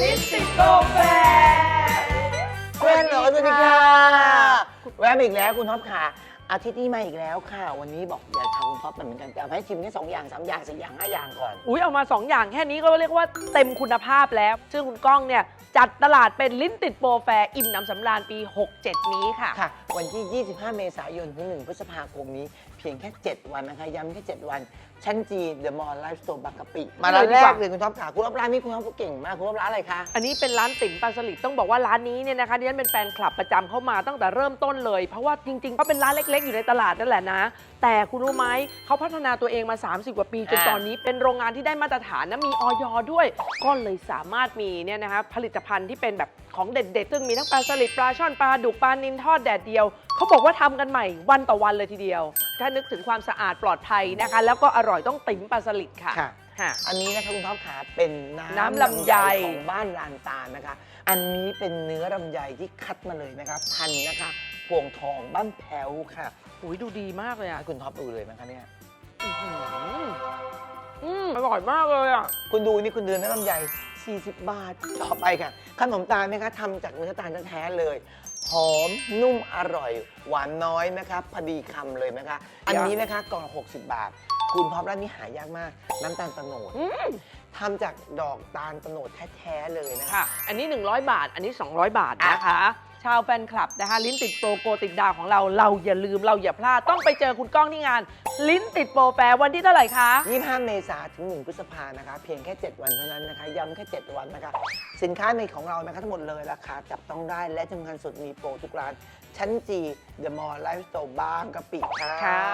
ลิสติกโกแฟเพื่อนเหรอสวัสดีค่ะแวะมาอีกแล้วคุณท็อปค่ะ อาทิตย์นี้มาอีกแล้วค่ะ วันนี้บอกอยากทำคุณท็อปเหมือนกันแต่เอาให้ชิมแค่สองอย่างสามอย่างสี่อย่างห้าอย่างก่อน อุ้ยเอามา 2 อย่างแค่นี้ก็เรียกว่าเต็มคุณภาพแล้ว ซึ่งคุณก้องเนี่ย จัดตลาดเป็นลิ้นติดโปรแฟร์อิ่มหนำสำราญปี 67 นี้ค่ะ ค่ะวันที่ 25 เมษายนถึง 1 พฤษภาคมนี้ เพียงแค่ 7 วันนะคะ ย้ำแค่ 7 วัน ชั้นจีเดอะมอลล์ไลฟ์สโตร์บางกะปิ มาร้านแรกเลยคุณท็อปค่ะคุณท็อปร้านนี้คุณท็อปเก่งมากคุณท็อปร้านอะไรคะ อันนี้เป็นร้านติ๋มปลาสลิดต้องบอกว่าร้านนี้เนี่ยนะคะดิฉันเป็นแฟนคลับประจำเข้ามาตั้งแต่เริ่มต้นเลย เพราะว่าจริงๆเขาเป็นร้านเล็ก ๆ อยู่ในตลาดนั่นแหละนะ แต่คุณรู้ไหมเขาพัฒนาตัวเองมา 30 กว่าปีจนอ่า ตอนนี้เป็นโรงงานที่ได้มาตรฐานนะมีออยด้วย ก็เลยสามารถมีเนี่ยนะคะผลิตภัณฑ์ที่เป็นแบบของเด็ดๆซึ่งมีทั้งปลาสลิดปลาช่อนปลาดุกปลานินทอดแดดเดียว เขาบอกว่าทำกันใหม่วันต่อวันเลยทีเดียว ถ้านึกถึงความสะอาดปลอดภัยนะคะ แล้วก็อร่อยต้องติ๋มปลาสลิดค่ะค่ะ ค่ะ อันนี้นะคะคุณท็อปขาเป็นน้ำน้ำลำไย ของบ้านลานตาลนะคะ อันนี้เป็นเนื้อลำไยที่คัดมาเลยนะคะ พันธุ์นะคะพวงทองบ้านแพ้วค่ะอุ้ยดูดีมากเลยอะให้คุณท็อปดูเลยนะคะเนี่ย อื้อหืออืมอร่อยมากเลยอะ คุณดูนี่คุณเดือนน้ำลำไย40 บาท ต่อไปค่ะ ขนมตาลนะคะทำจากเนื้อตาลแท้ๆเลย หอมนุ่มอร่อย หวานน้อยนะคะพอดีคำเลยนะคะ อันนี้นะคะกล่องละ60 บาท คุณพร้อมร้านนี้หายากมาก น้ำตาลตะโนดอืมทำจากดอกตาลตะโนดแท้ๆเลยนะคะค่ะ อันนี้ 100 บาท อันนี้ 200 บาทนะคะ ชาวแฟนคลับนะคะลิ้นติดโปรโกติดดาวของเรา เราอย่าลืมเราอย่าพลาดต้องไปเจอคุณก้องที่งาน ลิ้นติดโปรแฟร์วันที่เท่าไหร่คะ 25 เมษาถึง 1 พฤษภานะคะ เพียงแค่ 7 วันเท่านั้นนะคะ ย้ำแค่ 7 วันนะคะ สินค้าในของเรานะคะทั้งหมดเลยราคาจับต้องได้และที่สำคัญสุดมีโปรทุกร้าน ชั้นจีเดอะมอลล์ไลฟ์สโตร์บางกะปิค่ะค่ะ